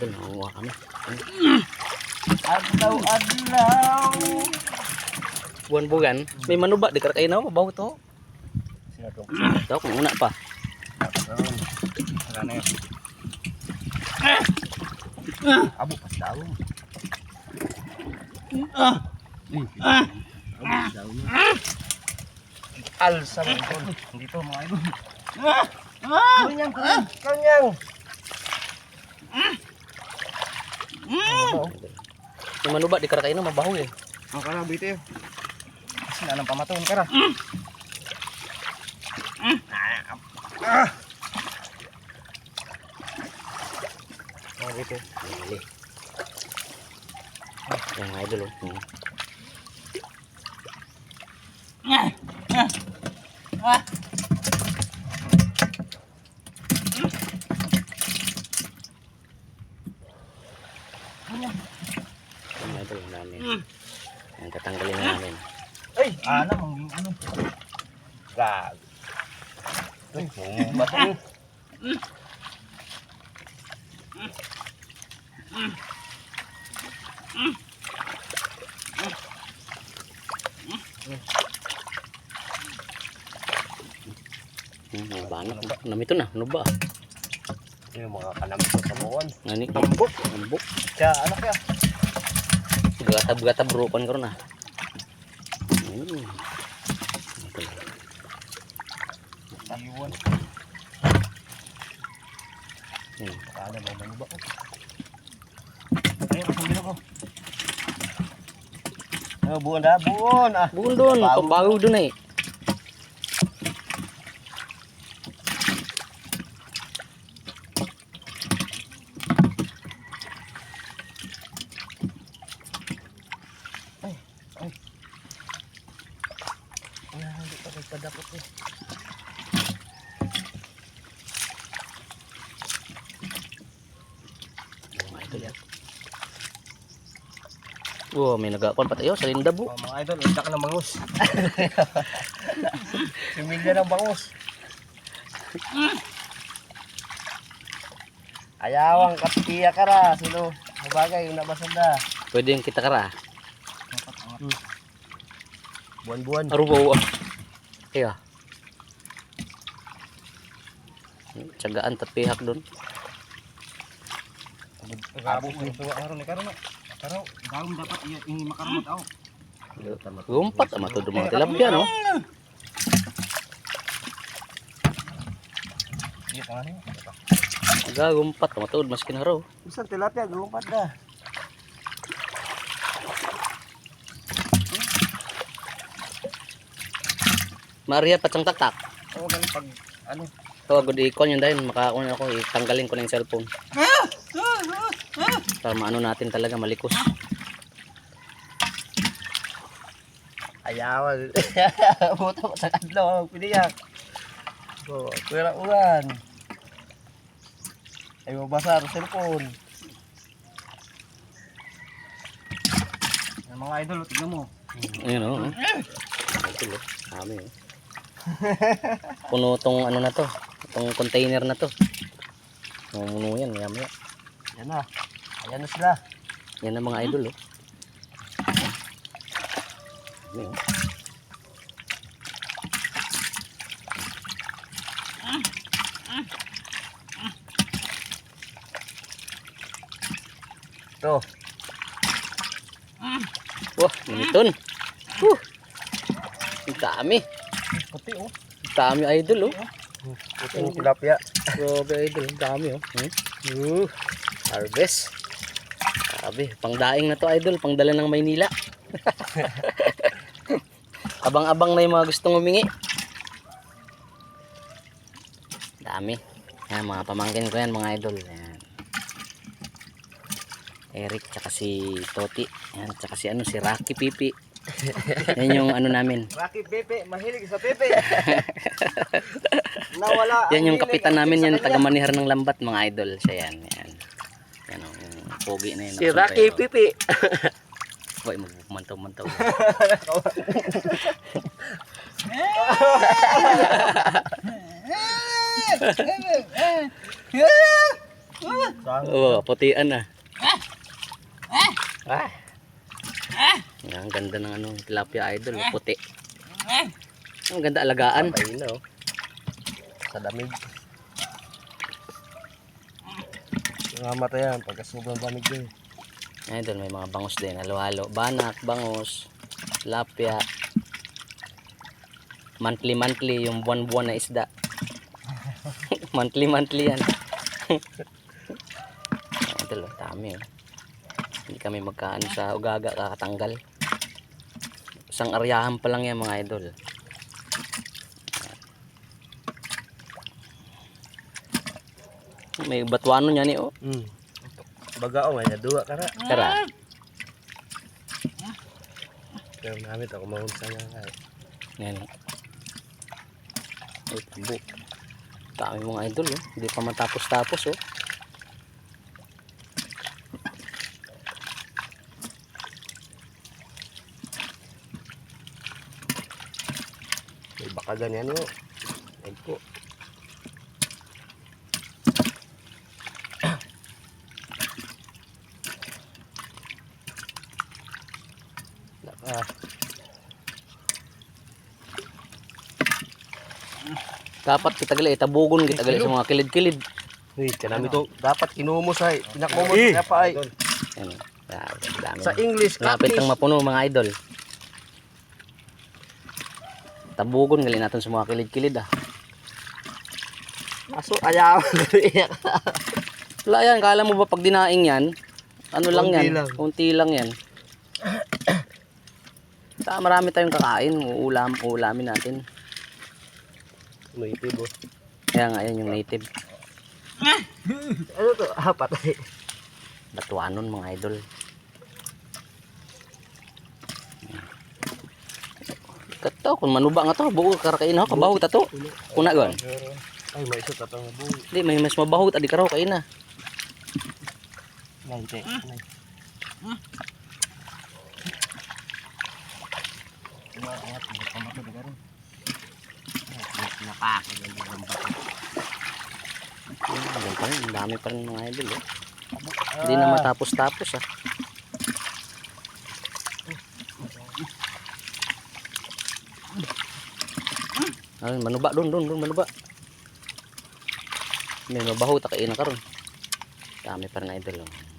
Nangunguha kami. Adlaw-adlaw. Buwan-buwan. May manuba, di karakay na, mabaho to. Ito, kung una pa. Wala na yun. Abo, pas daw. Alsa mo ito. Dito mga idol. Kanyang, kanyang, kanyang. May manuba, di karakay na, mabaho eh. Ang kara, bito yun. Kasi na ng pamaton, kara. Ah! Oh, dito. Mali. Yan mga idol. Oh. Hmm. Yan mga idol, ang tatanggalin na namin. Ay, mang ano. Gag. Ay, bato. Hmm, mga banat. Namito na, ano ba? Yung mga kanamit sa kamuan. Nani? Tambok. Tambok. Kaya, ano kaya? Gatab-gatab rupan ko na. Hmm. Iwan. Hmm. Kala ba ba ko? Ay, ako ko. Oh, buon dah, buon ah. Bukan doon, Bago. pambaho doon eh. Ay, hindi pa nagpadakot eh. Oh, may nagakon pa tayo sa lindabo. Oh, mga idol, unta ka ng bangus. Similya ng bangus. Ayawang katiya ka ra, sino? Mabagay, yung nabasanda. Pwede yung kita kara. Buwan-buwan. Arubaw ah. Kaya. Tsagaan tapihak doon. Gabo yung tuwa karon ni karon na. Pero daon dapat iya ini makaramot ako. Gumpat ama to mga tilapia no. Iya tangan ni. Gagumpat ama to maskin haraw. Bisan tilapia gumpat dah. Maria patsang taktak. Oh, ganun pag ano. Tawag ko di ikon yun dahil makakuha ako itanggalin ko na yung cellphone. Para maano natin talaga malikos. Ayawan. Buta pa sa kadlaw ang piniyak. So, pera ulan. Ay mabasa ang cellphone. Ang mga idol, tignan mo. Ayun oh. Ito oh. Dami oh. Puno tong ano na to. Itong container na to. Mamuno yan. Maya maya. Yan na. Ayan na sila. Yan ang mga idol oh. Oh. Ito. Wah, miniton. Whew. Ang dami. Puti oh. Dami idol oh. Puti yung tilapia. Grabe idol. Dami oh. Hmm? Uh, harvest. Sabi, pangdaing na to idol. Pangdala ng Maynila. Abang-abang na yung mga gustong humingi. Dami. Yan, mga pamangkin ko yan mga idol. Yan. Eric, tsaka si Toti. Yan, tsaka si ano, si Rocky Pipi. yan yung ano namin. Rocky Pepe, mahilig sa Pepe. Nawala. Yan yung kapitan namin yan, taga-manihar ng lambat mga idol. Siya yan. Yan. Yan o, yung pogi na yun. Si Rocky Pepe. Huwag magmantaw-mantaw. Oo, oh, putian na. Ah. Yan, Ang ganda ng ano, tilapia idol, puti. Ang ganda alagaan. Na oh. Sa damig. Nangamatay yan pagka sobrang damig din. Idol, may mga bangus din, halo-halo. Banak, bangus, tilapia. Monthly, monthly, yung buwan-buwan na isda. monthly, monthly yan. idol, dami oh. Hindi kami magkaano sa ugaga kakatanggal. Isang aryahan pa lang yan mga idol. May batuano niya ni oh. Hmm. Baga oh, may nadua kara. Tara. Pero namin ako mahunsa nga nga. Yan. Ay, tabo. Dami mga idol, oh. Hindi pa matapos-tapos, oh. May baka ganyan oh. Ay po. Naka. Dapat kita gali, tabugon kita gali sa mga kilid-kilid. Uy, kanami to. Dapat kinumos ay. Pinakumos kaya pa ay. Dami. Sa English, Lapit catfish. ng mapuno, mga idol. Tabugon gali natin sa mga kilid-kilid, ah. Aso, ayaw. Wala yan, kala mo ba pag dinaing yan, ano lang yan? lang. Kunti lang yan. Saka marami tayong kakain, uulam, uulamin natin. May tibo. Kaya nga yan yung native. Ano to? Ah, patay. Batuanon mga idol. Kato, kung manuba nga to, buo karakain ako, kabaho ta to. Kuna gon. Ay, may isa tatang buo. Di, may mas mabaho ta di karaw kain na. Nay, te. Pa rin, ang dami pa rin mga idol eh. Hindi na matapos-tapos ah. Ayun, manuba doon, doon, doon, manuba. May mabaho ta kain na karon. Dami pa rin idol. Oh.